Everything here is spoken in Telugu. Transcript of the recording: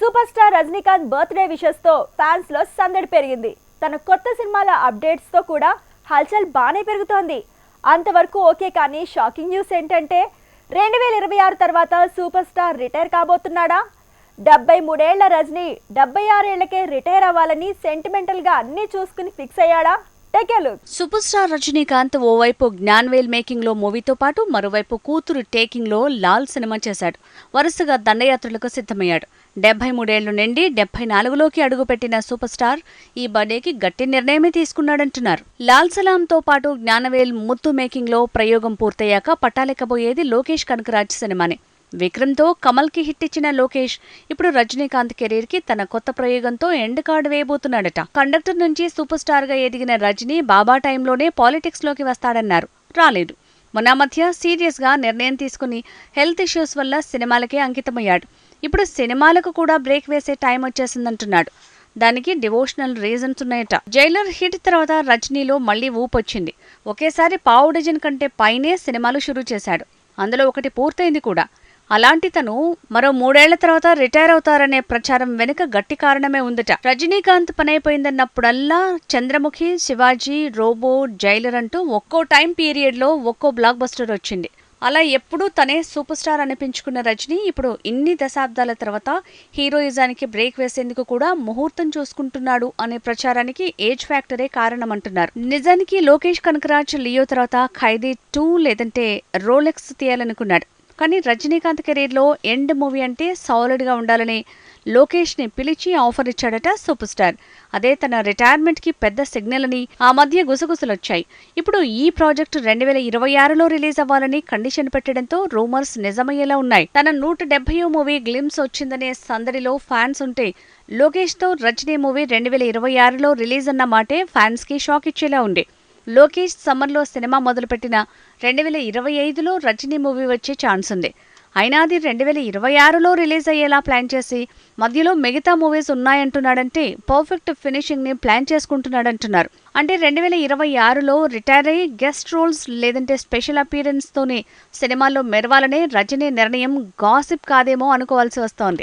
సూపర్ స్టార్ రజనీకాంత్ బర్త్డే విషెస్తో ఫ్యాన్స్లో సందడి పెరిగింది. తన కొత్త సినిమాల అప్డేట్స్తో కూడా హల్చల్ బాగానే పెరుగుతోంది. అంతవరకు ఓకే కానీ షాకింగ్ న్యూస్ ఏంటంటే రెండు వేల ఇరవై ఆరు తర్వాత సూపర్ స్టార్ రిటైర్ కాబోతున్నాడా? డెబ్బై మూడేళ్ళ రజనీ డెబ్బై ఆరేళ్ళకే రిటైర్ అవ్వాలని సెంటిమెంటల్గా అన్నీ చూసుకుని fix అయ్యాడా? Take look super star Rajinikanth ఓవైపు జ్ఞాన్వేల్ మేకింగ్లో మూవీతో పాటు మరోవైపు కూతురు టేకింగ్లో లాల్ సినిమా చేశాడు. వరుసగా దండయాత్రలకు సిద్ధమయ్యాడు. డెబ్బై మూడేళ్ళు నిండి డెబ్బై నాలుగులోకి అడుగుపెట్టిన సూపర్ స్టార్ ఈ బర్త్డేకి గట్టి నిర్ణయమే తీసుకున్నాడంటున్నారు. లాల్ సలాంతో పాటు జ్ఞానవేల్ ముత్తు మేకింగ్లో ప్రయోగం పూర్తయ్యాక పట్టాలెక్కబోయేది లోకేష్ కనకరాజ్ సినిమానే. విక్రమ్తో కమల్కి హిట్ ఇచ్చిన లోకేష్ ఇప్పుడు రజనీకాంత్ కెరీర్కి తన కొత్త ప్రయోగంతో ఎండ్ కార్డు వేయబోతున్నాడట. కండక్టర్ నుంచి సూపర్ స్టార్గా ఎదిగిన రజనీ బాబా టైంలోనే పాలిటిక్స్లోకి వస్తాడన్నారు. రాలేదు. మొన్న మధ్య సీరియస్గా నిర్ణయం తీసుకుని హెల్త్ ఇష్యూస్ వల్ల సినిమాలకే అంకితమయ్యాడు. ఇప్పుడు సినిమాలకు కూడా బ్రేక్ వేసే టైం వచ్చేసిందంటున్నాడు. దానికి డివోషనల్ రీజన్స్ ఉన్నాయట. జైలర్ హిట్ తర్వాత రజనీలో మళ్ళీ ఊపొచ్చింది ఒకేసారి పావు డజన్ కంటే పైనే సినిమాలు షురూ చేశాడు. అందులో ఒకటి పూర్తయింది కూడా. అలాంటి తను మరో మూడేళ్ళ తర్వాత రిటైర్ అవుతారనే ప్రచారం వెనుక గట్టి కారణమే ఉందట. రజనీకాంత్ పనైపోయిందన్నప్పుడల్లా చంద్రముఖి శివాజీ రోబో జైలర్ అంటూ ఒక్కో టైం పీరియడ్లో ఒక్కో బ్లాక్ బస్టర్ వచ్చింది. అలా ఎప్పుడూ తనే సూపర్ స్టార్ అనిపించుకున్న రజనీ ఇప్పుడు ఇన్ని దశాబ్దాల తర్వాత హీరోయిజానికి బ్రేక్ వేసేందుకు కూడా ముహూర్తం చూసుకుంటున్నాడు అనే ప్రచారానికి ఏజ్ ఫ్యాక్టరే కారణమంటున్నారు. నిజానికి లోకేష్ కనకరాజ్ లియో తర్వాత ఖైదీ టూ లేదంటే రోలెక్స్ తీయాలనుకున్నాడు. కానీ రజనీకాంత్ కెరీర్లో ఎండ్ మూవీ అంటే సాలిడ్గా ఉండాలని లోకేష్ని పిలిచి ఆఫర్ ఇచ్చాడట సూపర్ స్టార్ అదే తన రిటైర్మెంట్కి పెద్ద సిగ్నల్ అని ఆ మధ్య గుసగుసలొచ్చాయి. ఇప్పుడు ఈ ప్రాజెక్ట్ రెండు వేల ఇరవై ఆరులో రిలీజ్ అవ్వాలని కండిషన్ పెట్టడంతో రూమర్స్ నిజమయ్యేలా ఉన్నాయి. తన నూట డెబ్బయో మూవీ గ్లిమ్స్ వచ్చిందనే సందడిలో ఫ్యాన్స్ ఉంటే లోకేష్తో రజనీ మూవీ రెండు వేల ఇరవై ఆరులో రిలీజ్ అన్న మాటే ఫ్యాన్స్కి షాక్ ఇచ్చేలా ఉంది. లోకేష్ సమ్మర్లో సినిమా మొదలుపెట్టిన రెండు వేల ఇరవై ఐదులో రజనీ మూవీ వచ్చే ఛాన్స్ ఉంది. అయినా అది రెండు వేల ఇరవై ఆరులో రిలీజ్ అయ్యేలా ప్లాన్ చేసి మధ్యలో మిగతా మూవీస్ ఉన్నాయంటున్నాడంటే పర్ఫెక్ట్ ఫినిషింగ్ని ప్లాన్ చేసుకుంటున్నాడంటున్నారు. అంటే రెండు వేల ఇరవై ఆరులో రిటైర్ అయ్యి గెస్ట్ రోల్స్ లేదంటే స్పెషల్ అపీరెన్స్తోనే సినిమాల్లో మెరవాలనే రజనీ నిర్ణయం గాసిప్ కాదేమో అనుకోవాల్సి వస్తోంది.